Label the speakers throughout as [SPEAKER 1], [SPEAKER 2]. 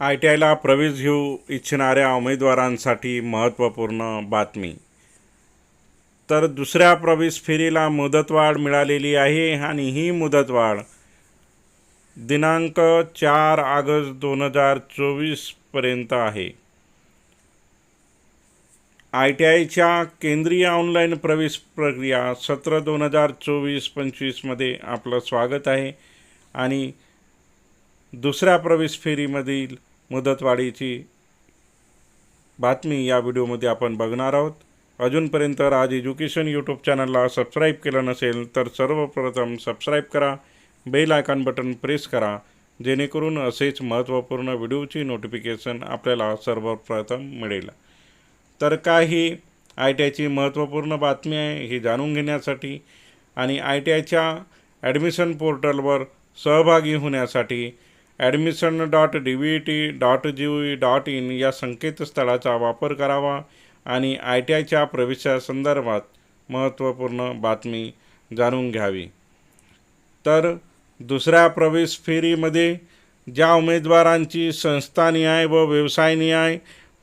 [SPEAKER 1] I T आयला प्रवेश घेऊ इच्छिणाऱ्या उमेदवारांसाठी महत्त्वपूर्ण बातमी. तर दुसऱ्या प्रवेश फेरीला मुदतवाढ मिळालेली आहे आणि ही मुदतवाढ दिनांक चार ऑगस्ट दोन हजार चोवीसपर्यंत आहे. आय टी आयच्या केंद्रीय ऑनलाईन प्रवेश प्रक्रिया सत्र दोन हजार चोवीस पंचवीसमध्ये आपलं स्वागत आहे आणि दुसऱ्या प्रवेश फेरीमधील मुदतवाढीची बातमी या व्हिडिओमध्ये आपण बघणार आहोत. अजूनपर्यंत राज एज्युकेशन यूट्यूब चॅनलला सबस्क्राईब केलं नसेल तर सर्वप्रथम सबस्क्राईब करा. बेल आयकॉन बटन प्रेस करा. जेणेकरून असेच महत्त्वपूर्ण व्हिडिओची नोटिफिकेशन आपल्याला सर्वप्रथम मिळेल. तर काय ही आय टी आयची महत्त्वपूर्ण बातमी आहे ही जाणून घेण्यासाठी आणि आय टी आयच्या ॲडमिशन पोर्टलवर सहभागी होण्यासाठी admission dot D V T dot G E dot in या संकेतस्थळाचा वापर करावा आणि आय टी आयच्या प्रवेशासंदर्भात महत्त्वपूर्ण बातमी जाणून घ्यावी. तर दुसऱ्या प्रवेश फेरीमध्ये ज्या उमेदवारांची संस्थानिहाय व व्यवसायनिहाय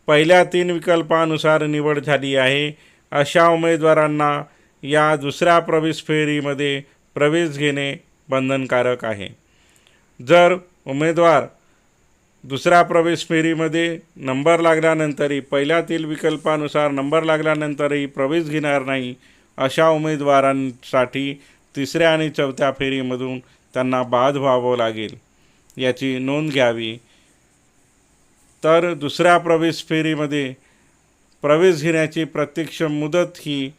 [SPEAKER 1] पहिल्या तीन विकल्पानुसार निवड झाली आहे अशा उमेदवारांना या दुसऱ्या प्रवेश फेरीमध्ये प्रवेश घेणे बंधनकारक आहे. जर उमेदवार दुसऱ्या प्रवेश फेरीमध्ये नंबर लागल्यानंतरही पहिल्यातील विकल्पानुसार नंबर लागल्यानंतरही प्रवेश घेणार नाही अशा उमेदवारांसाठी तिसऱ्या आणि चौथ्या फेरीमधून त्यांना बाद व्हावं लागेल. याची नोंद घ्यावी. तर दुसऱ्या प्रवेश फेरीमध्ये प्रवेश घेण्याची प्रत्यक्ष मुदत ही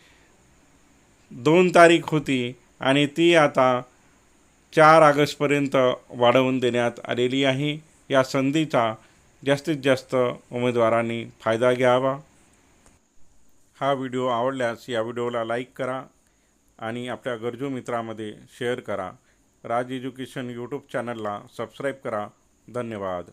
[SPEAKER 1] दोन तारीख होती आणि ती आता चार ऑगस्टपर्यंत वाढवून देण्यात आलेली आहे. या संधीचा जास्तीत जास्त उमेदवारांनी फायदा घ्यावा. हा व्हिडिओ आवडल्यास या व्हिडिओला लाईक करा आणि आपल्या गरजू मित्रामध्ये शेअर करा. राज एज्युकेशन यूट्यूब चॅनलला सबस्क्राईब करा. धन्यवाद.